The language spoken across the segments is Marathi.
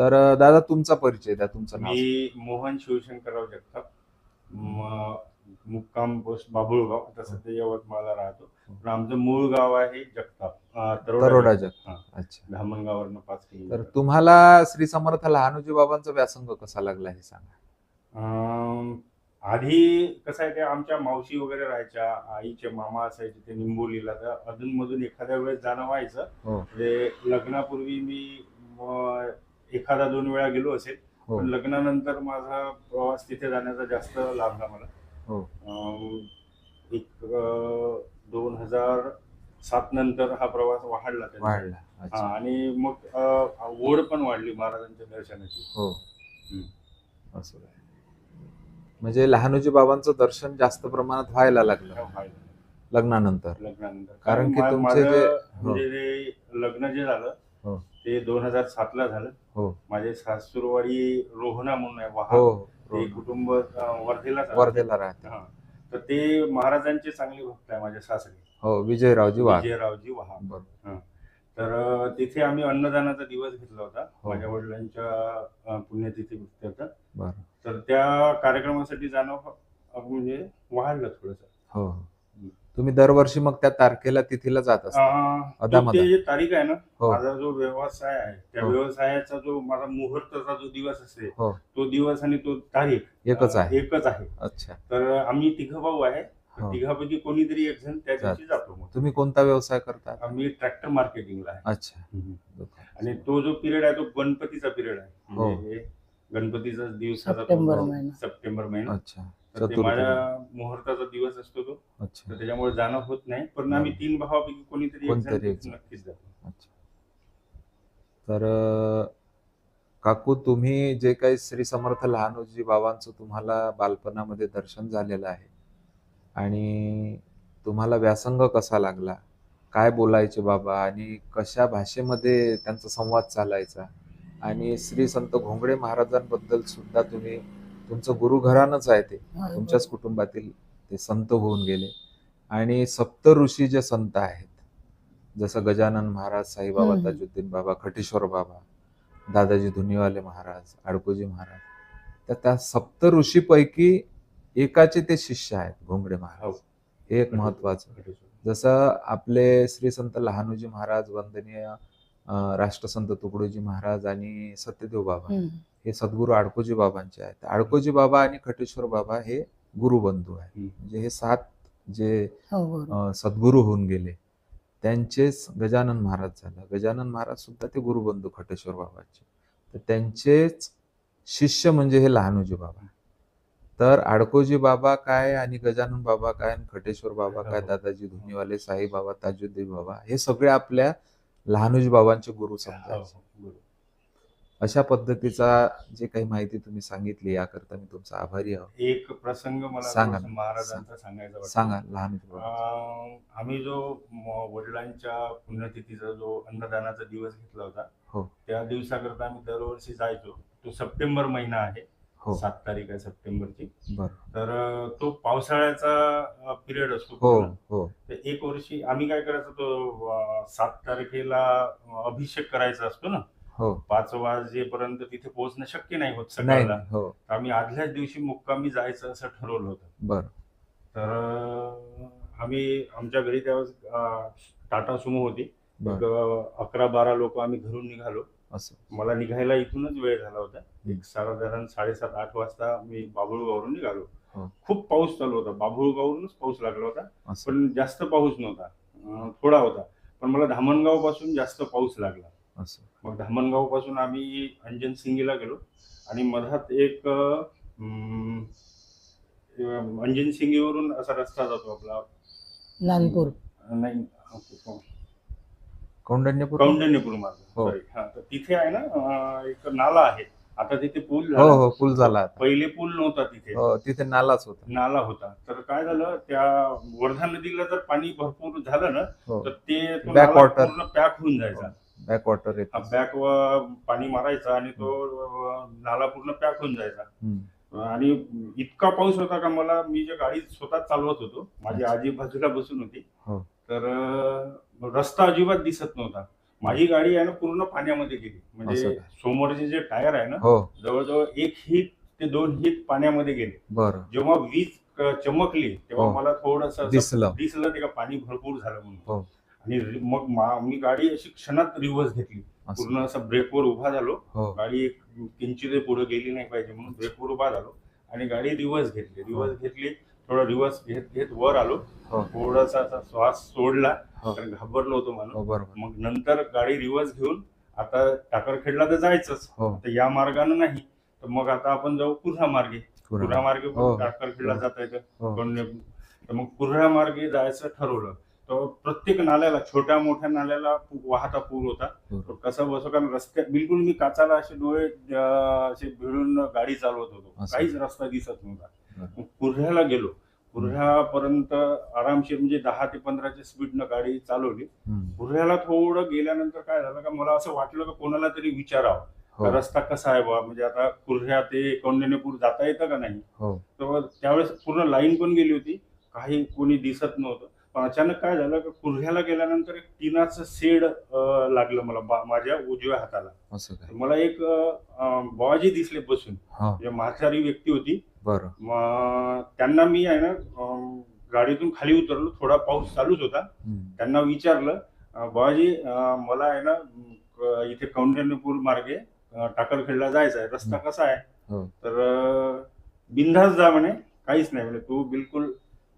तुमचा परिचय द्या तुमचं नाव मी मोहन शिवशंकरराव जगताप. म- मुक्काम पोस्ट बाबुळगाव. आता सध्या यवतमाळला राहतो. पण आमचं मूळ गाव आहे जगताप. अं, तरोडा तरोडा जग हा. अच्छा. धामणगाववरनं पाच तर किलोमीटर तुम्हाला श्री समर्थ लहानोजी बाबांचा व्यासंग कसा लागला हे सांगा. अं, आधी कसं आहे ते आमच्या मावशी वगैरे राहायच्या आईचे मामा असायचे ते निंबोलीला. तर अधून मधून एखाद्या वेळेस जाणं व्हायचं. हो. म्हणजे लग्नापूर्वी मी म, एखादा दोन वेळा गेलो असेल हो. पण लग्नानंतर माझा प्रवास तिथे जाण्याचा जास्त लाभला मला. हो. अं, एक अं, दोन हजार सात नंतर हा प्रवास वाढला त्यांचा. वाढला. हा, अच्छा. आणि मग अं, ओढ पण वाढली महाराजांच्या दर्शनाची. हो. असं आहे. म्हणजे लहानोजी बाबांचं दर्शन जास्त प्रमाणात व्हायला लागलं. व्हायला लग्नानंतर. लग्नानंतर. कारण की मा- तुमचे माझं जे- हो. म्हणजे जे लग्न जे झालं हो. ते दोन हजार सात ला झालं. हो. माझे सासूरवाडी रोहना म्हणून आहे वहा हो ते कुटुंब अं, वर्धेला वर्धेला राहते हा. तर ते महाराजांचे चांगले भक्त आहे माझ्या सासरे. हो विजयरावजी वाघ. विजयरावजी वहा बरोबर तर अं, तिथे आम्ही अन्नदानाचा दिवस घेतला होता. हो. माझ्या वडिलांच्या अं, होता. बरं. तर त्या कार्यक्रमासाठी जाणं अं, म्हणजे वाढलं थोडस. हो हो. तुम्ही दरवर्षी मग त्या तारखेला तिथीला जात असता. अदामदा. ते जे तारीख आहे ना हो. माझा जो व्यवसाय आहे त्या हो. व्यवसायाचा जो माझा मुहूर्ताचा जो दिवस असते हो. तो दिवस आणि तो तारीख एकच आहे. एकच आहे. अच्छा. तर आम्ही तिघ भाऊ आहे. तिघापैकी कोणीतरी एक जण त्या दिवशी जातो मग. तुम्ही कोणता व्यवसाय करता? आम्ही ट्रॅक्टर मार्केटिंगला आहे. अच्छा. आणि तो जो पिरियड आहे तो गणपतीचा पिरियड आहे. हो. म्हणजे गणपतीचा दिवसाचा सप्टेंबर महिना. सप्टेंबर महिना. अच्छा. ते. माझ्या मुहूर्ताचा दिवस असतो तो. अच्छा. त्याच्यामुळे जाणं होत नाही. पण आम्ही तीन भावापैकी कोणीतरी एक कोणतरी जण एक जण. नक्कीच जातो. अच्छा. तर अं, काकू तुम्ही जे काही श्री समर्थ लहानोजी बाबांचं तुम्हाला बालपणामध्ये दर्शन झालेलं आहे आणि तुम्हाला व्यासंग कसा लागला? काय बोलायचे बाबा? आणि कशा भाषेमध्ये त्यांचा संवाद चालायचा? आणि श्री संत घोंगडे महाराजांबद्दल सुद्धा तुम्ही तुमचं गुरुघरानच आहे ते. तुमच्याच कुटुंबातील ते संत होऊन गेले. आणि सप्त ऋषी जे संत आहेत जसं गजानन महाराज साईबाबा. ताजुद्दीन बाबा खटेश्वर बाबा दादाजी धुनीवाले महाराज आडकोजी महाराज तर त्या सप्त ऋषीपैकी एकाचे ते शिष्य आहेत घोंगडे महाराज. हो. हे एक महत्वाचं जसं आपले श्री संत लहानोजी महाराज वंदनीय राष्ट्रसंत तुकडोजी महाराज आणि सत्यदेव बाबा. हे सद्गुरू आडकोजी बाबांचे आहेत आडकोजी बाबा आणि खटेश्वर बाबा हे गुरुबंधू आहेत हम्म. म्हणजे हे सात जे हो सद्गुरू होऊन गेले त्यांचेच गजानन महाराज झालं गजानन महाराज सुद्धा ते गुरुबंधू खटेश्वर बाबांचे तर त्यांचेच शिष्य म्हणजे हे लहानोजी बाबा तर आडकोजी बाबा काय आणि गजानन बाबा काय आणि खटेश्वर बाबा काय हो. दादाजी धुनीवाले साई बाबा ताजुद्दीन बाबा हे सगळे आपल्या लहानोजी बाबांचे गुरु समजायचे हो. अशा पद्धतीचा जे काही माहिती तुम्ही सांगितली याकरता मी तुमचा आभारी आहोत एक प्रसंग मला सांगा. महाराजांचा सांगायचा. सांगा अं, आम्ही जो वडिलांच्या पुण्यतिथीचा जो अन्नदानाचा दिवस घेतला होता हो. त्या दिवसाकरता आम्ही दरवर्षी जायचो तो सप्टेंबर महिना आहे हो. सात तारीख आहे सप्टेंबरची. बरं. तर अं, तो पावसाळ्याचा पिरियड असतो हो पूर्ण. हो. तर एक वर्षी आम्ही काय करायचो तो अं, सात तारखेला अं, अभिषेक करायचा असतो ना. हो. पाच वाजेपर्यंत तिथे पोहोचणं शक्य नाही होत नाही सकाळला. नाही, हो. तर आम्ही आदल्याच दिवशी मुक्कामी जायचं असं ठरवलं होतं. बर. तर अं, आम्ही आमच्या घरी त्यावेळेस अं, टाटा सुमो होती. एक, बर अं, अकरा बारा लोक आम्ही घरून निघालो. असं. मला निघायला इथूनच वेळ झाला होता. एक साधारण साडेसात आठ वाजता मी बाभुळगावरून निघालो. हो. खूप पाऊस चालू होता. बाभुळगावरूनच पाऊस लागला होता. असं. पण जास्त पाऊस नव्हता. अं, थोडा होता. पण मला धामणगावपासून जास्त पाऊस लागला. असं. मग धामणगावपासून आम्ही अंजन सिंगीला गेलो. आणि मधात एक अं, अंजन सिंगीवरून असा रस्ता जातो आपला. नानपूर. नाही कौंडण्यपूर कौंडण्यपूर मार्ग. हो. हा तर तिथे आहे ना अं, एक नाला आहे. आता तिथे पूल हो झाला. हो पूल झाला आता. पहिले पूल नव्हता तिथे. हो तिथे नालाच होता. नाला होता. तर काय झालं त्या वर्धा नदीला जर पाणी भरपूर झालं ना हो. तर ते तो Back नाला water. पूर्ण पॅक होऊन जायचा. बॅक वॉटर येत बॅक पाणी मारायचं आणि तो अं, नाला पूर्ण पॅक होऊन जायचा. हम्म. आणि इतका पाऊस होता का मला मी जे गाडी स्वतः चालवत होतो माझी. आजी बाजूला बसून होती. हो. तर अं, रस्ता अजिबात दिसत नव्हता. माझी गाडी आहे ना पूर्ण पाण्यामध्ये गेली. म्हणजे असं? समोरचे जे टायर आहे ना हो. जवळजवळ एक हिट ते दोन हिट पाण्यामध्ये गेले. बरं. जेव्हा वीज अ, चमकली तेव्हा हो. मला थोडस दिसलं. दिसलं ते का पाणी भरपूर झालं म्हणून. हो. आणि रि- मग मा- मी गाडी अशी क्षणात रिव्हर्स घेतली. असं. पूर्ण असं ब्रेकवर उभा झालो. हो. गाडी एक किंचित पुढे गेली नाही पाहिजे म्हणून ब्रेकवर उभा झालो. आणि गाडी रिव्हर्स घेतली. रिव्हर्स घेतली. थोडं रिव्हर्स घेत घेत वर आलो. हो. थोडासा असा श्वास सोडला. हो. कारण घाबरलो होतो माणूस. हो बरोबर. मग नंतर गाडी रिव्हर्स घेऊन आता टाकरखेडला तर जायचंच. हो. तर या मार्गानं नाही. तर मग आता आपण जाऊ कुऱ्हा मार्गे. पुरा मार्गे हो. पण टाकरखेडला हो. जाता येतं. हो. पण तर मग कुऱ्हा मार्गे जायचं ठरवलं. तर प्रत्येक नाल्याला छोट्या मोठ्या नाल्याला पू- वाहता पूर होता. बरोबर. तर कसं बसो कारण रस्त्या बिलकुल मी काचाला असे डोळे अं, असे भिडून गाडी चालवत होतो. असं. काहीच रस्ता दिसत नव्हता. कुऱ्ह्याला गेलो. कुऱ्ह्यापर्यंत आरामशीर म्हणजे दहा ते पंधराच्या स्पीडनं गाडी चालवली. हम्म. कुऱ्ह्याला थोडं गेल्यानंतर काय झालं का मला असं वाटलं का कोणाला तरी विचारावं. हो. रस्ता कसा आहे बा म्हणजे आता कुऱ्ह्या ते कौंडण्यपूर जाता येतं का नाही? हो. तर त्यावेळेस पूर्ण लाईन पण गेली होती. काही कोणी दिसत नव्हतं. पण अचानक काय झालं का कुऱ्ह्याला गेल्यानंतर एक टिनाचं शेड अं, लागलं मला माझ्या उजव्या हाताला. मला एक बाबाजी दिसले बसून. म्हणजे म्हातारी व्यक्ती होती. बरं. मग त्यांना मी आहे ना अं, गाडीतून खाली उतरलो. थोडा पाऊस चालूच होता. हम्म. त्यांना विचारलं अं, बाबाजी अं, मला आहे ना अं, इथे कौंडण्यपूर मार्गे अं, टाकरखेडला जायचं आहे रस्ता कसा आहे? हो. तर अं, बिनधास्त जा म्हणे. काहीच नाही म्हणे. तू बिलकुल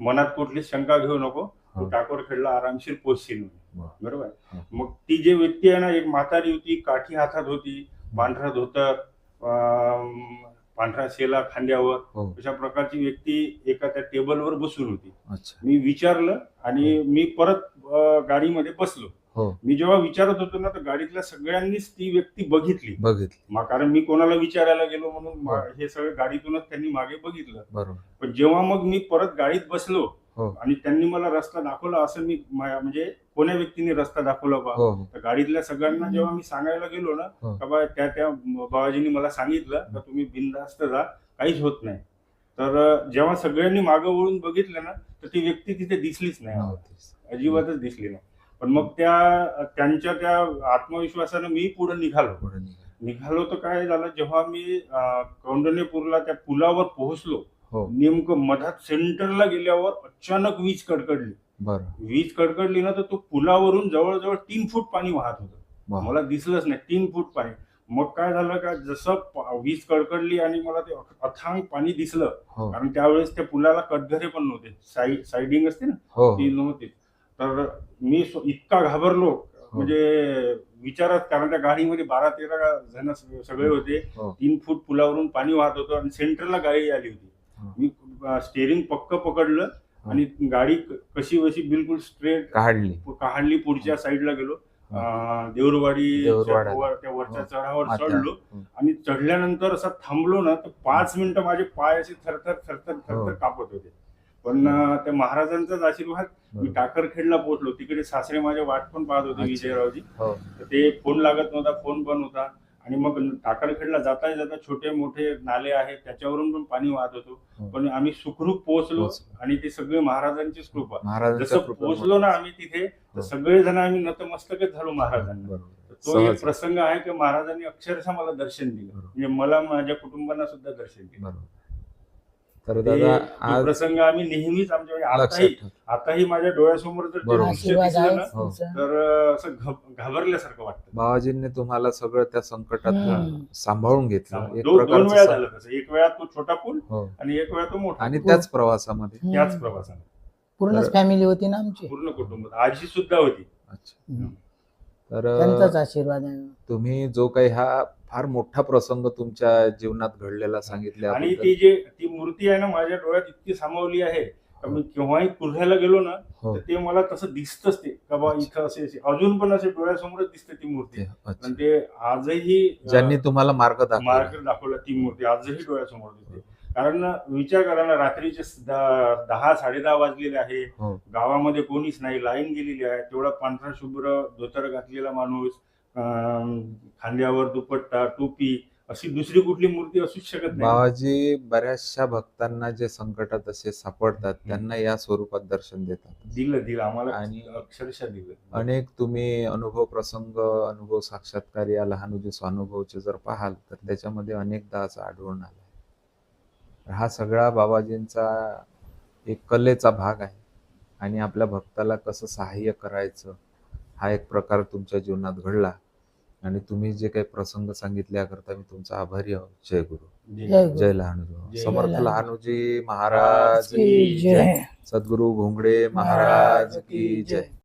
मनात कुठली शंका घेऊ नको. तू हो. टाकरखेडला आरामशीर पोचशील म्हणे. वा. बरोबर? हो. मग ती जे व्यक्ती आहे ना एक म्हातारी होती काठी हातात होती पांढरा धोतर अं, पांढरा शेला खांद्यावर हो. अशा प्रकारची व्यक्ती एका त्या टेबलवर बसून होती. अच्छा. मी विचारलं आणि मी परत अं, गाडीमध्ये बसलो. हो. मी जेव्हा विचारत होतो ना तर गाडीतल्या सगळ्यांनीच ती व्यक्ती बघितली. बघितली. मा- कारण मी कोणाला विचारायला गेलो म्हणून मा- हो. हे सगळं गाडीतूनच त्यांनी मागे बघितलं. बरोबर. पण जेव्हा मग मी परत गाडीत बसलो हो. आणि त्यांनी मला रस्ता दाखवला असं मी मा- म्हणजे कोण्या व्यक्तीने रस्ता दाखवला बा? हो हो. तर गाडीतल्या सगळ्यांना जेव्हा मी सांगायला गेलो ना हो. का बा त्या त्या बाबाजींनी मला सांगितलं का तुम्ही बिनधास्त जा काहीच होत नाही. तर जेव्हा सगळ्यांनी मागं वळून बघितलं ना तर ती व्यक्ती तिथे दिसलीच नाही. नव्हतीच. अजिबातच दिसली नाही. पण मग त्या त्यांच्या त्या आत्मविश्वासानं मी पुढे निघालो. पुढे निघा. निघालो तर काय झालं जेव्हा मी अं, कौंडण्यपूरला त्या पुलावर पोहोचलो हो. नेमकं मधात सेंटरला गेल्यावर अचानक वीज कडकडली. बरं. वीज कडकडली ना तर तो पुलावरून जवळजवळ तीन फूट पाणी वाहत होतं. मला दिसलंच नाही तीन फूट पाणी. मग काय झालं का जसं वीज कडकडली आणि मला ते अथांग पाणी दिसलं हो. कारण त्यावेळेस त्या पुलाला कटघरे पण नव्हते. साईड साईडिंग असते ना हो ती नव्हती. तर मी इतका घाबरलो म्हणजे विचारात कारण त्या गाडीमध्ये बारा तेरा जण सगळे होते. हो. तीन फूट पुलावरून पाणी वाहत होतं आणि सेंटरला गाडी आली होती. हो. मी स्टेअरिंग पक्क पकडलं. आणि गाडी कशी वशी बिलकुल स्ट्रेट काढली. काढली पुढच्या साईडला गेलो. देऊरवाडी त्या वरच्या. चढावर. चढलो. आणि चढल्यानंतर असं थांबलो ना तर पाच मिनिटं माझे पाय असे थरथर थरथर हो. थरथर कापत होते. पण त्या महाराजांचाच आशीर्वाद मी. टाकरखेडला पोहोचलो. तिकडे सासरे माझे वाट पण पाहत होते. विजयरावजी. हो. तर ते फोन लागत नव्हता फोन बंद होता. आणि मग टाकरखेडला जाता जाता छोटे मोठे नाले आहेत त्याच्यावरून पण पाणी वाहत हो. होतो पण आम्ही सुखरूप पोहोचलो. आणि ते सगळे महाराजांचीच कृपा महाराजांच्या जसं. पोहोचलो ना आम्ही तिथे तर हो. सगळे जण आम्ही नतमस्तकच झालो महाराजांना तो एक. प्रसंग आहे की महाराजांनी अक्षरशः मला दर्शन दिलं. म्हणजे मला माझ्या कुटुंबांना सुद्धा दर्शन दिलं तर दादा आज प्रसंग आम्ही नेहमीच आमच्या म्हणजे आताही माझ्या डोळ्यासमोर जर हो. तर असं घब- घाबरल्यासारखं वाटतं. बाबाजींनी तुम्हाला सगळं त्या संकटात. सांभाळून घेतलं. एक दोन दोन वेळा झालं तसं. एक वेळा तो छोटा पूल हो. आणि एक वेळा तो मोठा आणि पूल. त्याच प्रवासामध्ये. त्याच पूर्णच तर- फॅमिली होती ना आमची. पूर्ण कुटुंब. आजी सुद्धा होती. अच्छा. तर त्यांचाच आशीर्वाद आहे. तुम्ही जो काही हा फार मोठा प्रसंग तुमच्या जीवनात घडलेला आणि सांगितल्याबद्दल ती जे ती मूर्ती आहे ना माझ्या डोळ्यात इतकी सामावली आहे का मी केव्हाही कुऱ्ह्याला गेलो ना हो. तर ते मला तसं दिसतच ते. का बा इथं असे असे अजून पण असे डोळ्यासमोरच दिसते ती मूर्ती. अच्छा. आणि ते आजही ज्यांनी तुम्हाला मार्ग दाखवला. मार्ग दाखवला ती मूर्ती आजही डोळ्यासमोर दिसते. कारण विचार करा ना रात्रीचे स- द- दहा वाजलेले आहे. हो. गावामध्ये कोणीच नाही लाईन गेलेली आहे. तेवढा पांढरा शुभ्र धोतर घातलेला माणूस खांद्यावर दुपट्टा टोपी अशी दुसरी कुठली मूर्ती असूच शकत नाही. बाबाजी बऱ्याचशा भक्तांना जे संकटात असे सापडतात त्यांना या स्वरूपात दर्शन देतात. दिलं दिलं. आम्हाला आणि अक्षरशः दिलं. अनेक तुम्ही अनुभव प्रसंग अनुभव साक्षात्कार या लहानुजी स्वानुभवचे जर पाहाल तर त्याच्यामध्ये अनेकदा असं आढळून आलं. हा सगळा बाबाजींचा एक कलेचा भाग आहे. आणि आपल्या भक्ताला कसं सहाय्य करायचं हा एक प्रकार तुमच्या जीवनात घडला. आणि तुम्ही जे काही प्रसंग सांगितले याकरता मी तुमचा आभारी आहोत. जय गुरु. जय लहानुजी समर्थ लहानुजी. लहानुजी महाराज की जय. सद्गुरु घोंगडे महाराज की जय.